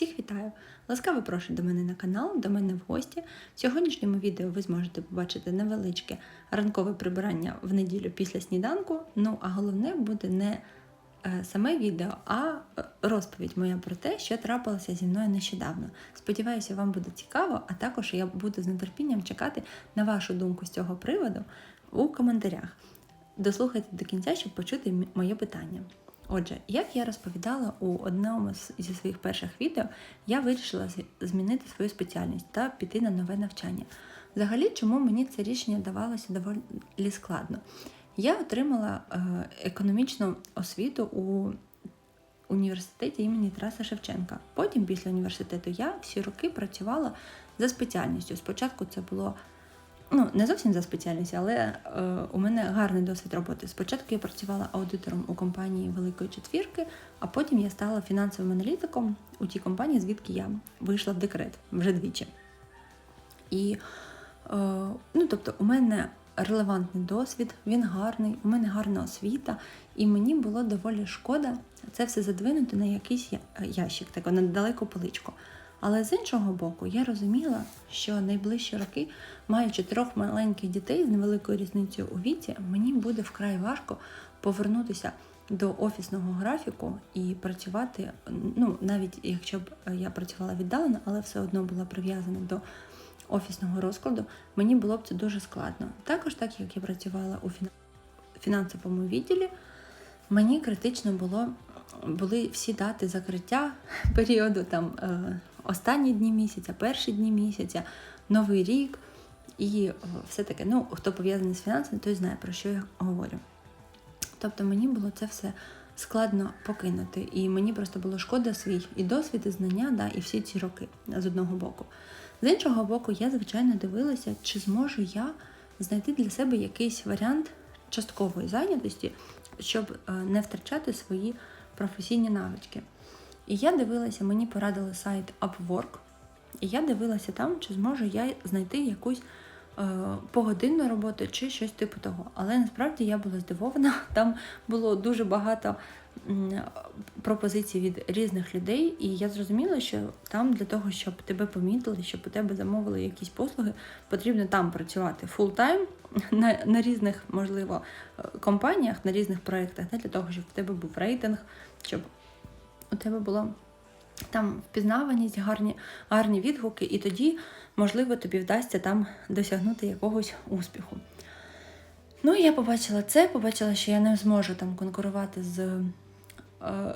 Всіх вітаю! Ласкаво прошу до мене на канал, до мене в гості. В сьогоднішньому відео ви зможете побачити невеличке ранкове прибирання в неділю після сніданку. Ну а головне буде не е, саме відео, а е, розповідь моя про те, що трапилося зі мною нещодавно. Сподіваюся, вам буде цікаво, а також я буду з нетерпінням чекати на вашу думку з цього приводу у коментарях. Дослухайте до кінця, щоб почути моє питання. Отже, як я розповідала у одному зі своїх перших відео, я вирішила змінити свою спеціальність та піти на нове навчання. Взагалі, чому мені це рішення давалося доволі складно? Я отримала е, економічну освіту у університеті імені Тараса Шевченка. Потім, після університету, я всі роки працювала за спеціальністю. Спочатку це було ну, не зовсім за спеціальністю, але е, у мене гарний досвід роботи. Спочатку я працювала аудитором у компанії Великої Четвірки, а потім я стала фінансовим аналітиком у тій компанії, звідки я вийшла в декрет вже двічі. І е, ну, тобто, у мене релевантний досвід, він гарний, у мене гарна освіта, і мені було доволі шкода це все задвинути на якийсь ящик, так, на далеку поличку. Але з іншого боку, я розуміла, що найближчі роки, маючи трьох маленьких дітей з невеликою різницею у віці, мені буде вкрай важко повернутися до офісного графіку і працювати. Ну, навіть якщо б я працювала віддалено, але все одно була прив'язана до офісного розкладу, мені було б це дуже складно. Також, так як я працювала у фінансовому відділі, мені критично було були всі дати закриття періоду, там е, останні дні місяця, перші дні місяця, новий рік. І е, все таке, ну, хто пов'язаний з фінансами, той знає, про що я говорю. Тобто мені було це все складно покинути. І мені просто було шкода свій і досвід, і знання, да, і всі ці роки з одного боку. З іншого боку, я, звичайно, дивилася, чи зможу я знайти для себе якийсь варіант часткової зайнятості, щоб е, не втрачати свої професійні навички. І я дивилася, мені порадили сайт Upwork, і я дивилася там, чи зможу я знайти якусь е, погодинну роботу чи щось типу того. Але насправді я була здивована. Там було дуже багато пропозицій від різних людей, і я зрозуміла, що там для того, щоб тебе помітили, щоб у тебе замовили якісь послуги, потрібно там працювати фултайм на, на різних, можливо, е, компаніях, на різних проєктах, для того, щоб в тебе був рейтинг, щоб у тебе було там впізнаваність, гарні, гарні відгуки, і тоді, можливо, тобі вдасться там досягнути якогось успіху. Ну, і я побачила це, побачила, що я не зможу там конкурувати з е,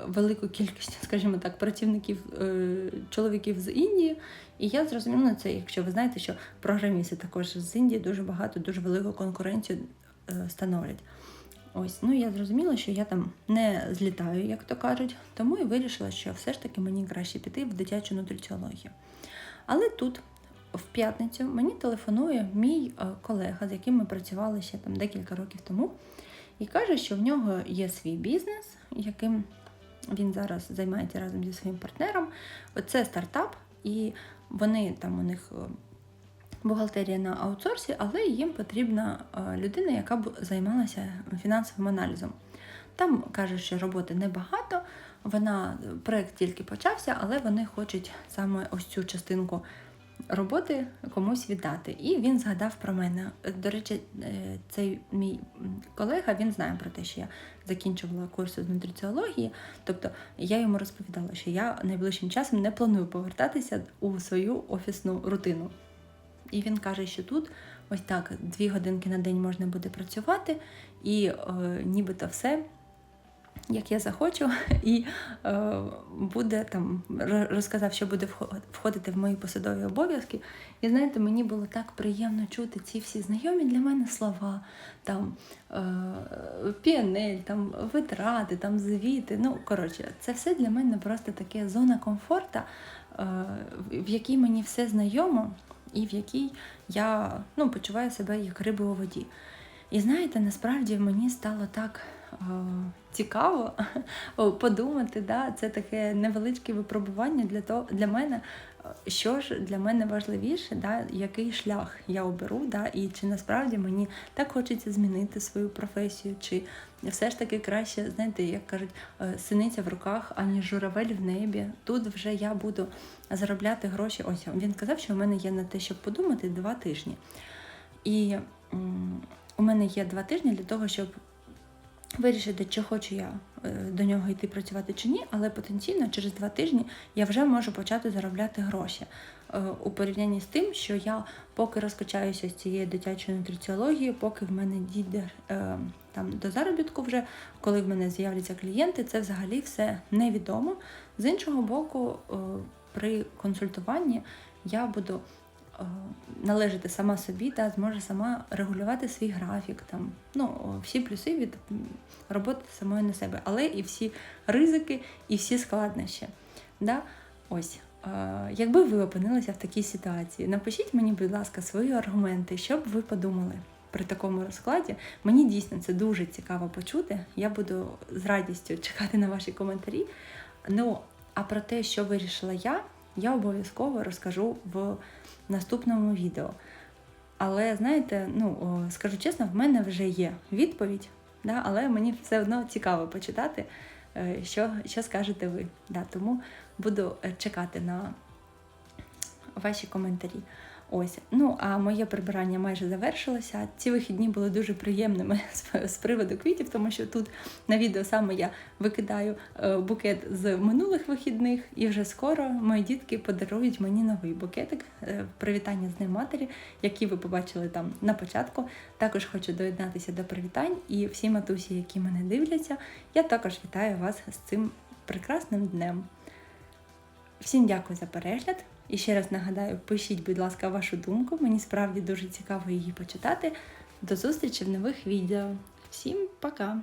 великою кількістю, скажімо так, працівників е, чоловіків з Індії. І я зрозуміла ну, це, якщо ви знаєте, що програмісти також з Індії дуже багато, дуже велику конкуренцію е, становлять. Ось, ну я зрозуміла, що я там не злітаю, як то кажуть, тому і вирішила, що все ж таки мені краще піти в дитячу нутриціологію. Але тут, в п'ятницю, мені телефонує мій е, колега, з яким ми працювали ще там декілька років тому, і каже, що в нього є свій бізнес, яким він зараз займається разом зі своїм партнером. Це стартап, і вони там у них е, бухгалтерія на аутсорсі, але їм потрібна е, людина, яка б займалася фінансовим аналізом. Там кажуть, що роботи небагато, вона проект тільки почався, але вони хочуть саме ось цю частинку роботи комусь віддати. І він згадав про мене. До речі, е, цей мій колега він знає про те, що я закінчувала курси з нутриціології. Тобто я йому розповідала, що я найближчим часом не планую повертатися у свою офісну рутину. І він каже, що тут ось так дві годинки на день можна буде працювати, і е, нібито все, як я захочу, і е, буде там розказав, що буде вхо- входити в мої посадові обов'язки. І знаєте, мені було так приємно чути ці всі знайомі для мене слова, там е, PNL, там витрати, там звіти. Ну, коротше, це все для мене просто таке зона комфорту, е, в якій мені все знайомо і в якій я ну, почуваю себе як риби у воді. І знаєте, насправді мені стало так цікаво подумати, да, це таке невеличке випробування для, того, для мене, що ж для мене важливіше, да, який шлях я оберу, да, і чи насправді мені так хочеться змінити свою професію, чи все ж таки краще, знаєте, як кажуть, е, синиця в руках, аніж журавель в небі. Тут вже я буду заробляти гроші. Ось він казав, що у мене є на те, щоб подумати, два тижні. І у мене є два тижні для того, щоб вирішити, чи хочу я е, до нього йти працювати чи ні, але потенційно через два тижні я вже можу почати заробляти гроші. Е, У порівнянні з тим, що я поки розкачаюся з цієї дитячої нутриціології, поки в мене дійде е, там до заробітку, вже коли в мене з'являться клієнти, це взагалі все невідомо. З іншого боку, при консультуванні я буду належати сама собі та зможу сама регулювати свій графік, там, ну, всі плюси від роботи самої на себе, але і всі ризики, і всі складнощі. Да? Ось. Е, Якби ви опинилися в такій ситуації, напишіть мені, будь ласка, свої аргументи, що б ви подумали при такому розкладі. Мені дійсно це дуже цікаво почути. Я буду з радістю чекати на ваші коментарі. Ну, а про те, що вирішила я, я обов'язково розкажу в наступному відео. Але знаєте, ну скажу чесно, в мене вже є відповідь, да, але мені все одно цікаво почитати, е, що, що скажете ви. Да, тому буду е, чекати на ваші коментарі. Ось, ну а моє прибирання майже завершилося. Ці вихідні були дуже приємними з, приводу квітів, тому що тут на відео саме я викидаю е, букет з минулих вихідних, і вже скоро мої дітки подарують мені новий букетик е, привітання з Днем матері, який ви побачили там на початку. Також хочу доєднатися до привітань і всі матусі, які мене дивляться, я також вітаю вас з цим прекрасним днем. Всім дякую за перегляд. І ще раз нагадаю, пишіть, будь ласка, вашу думку. Мені справді дуже цікаво її почитати. До зустрічі в нових відео. Всім пока!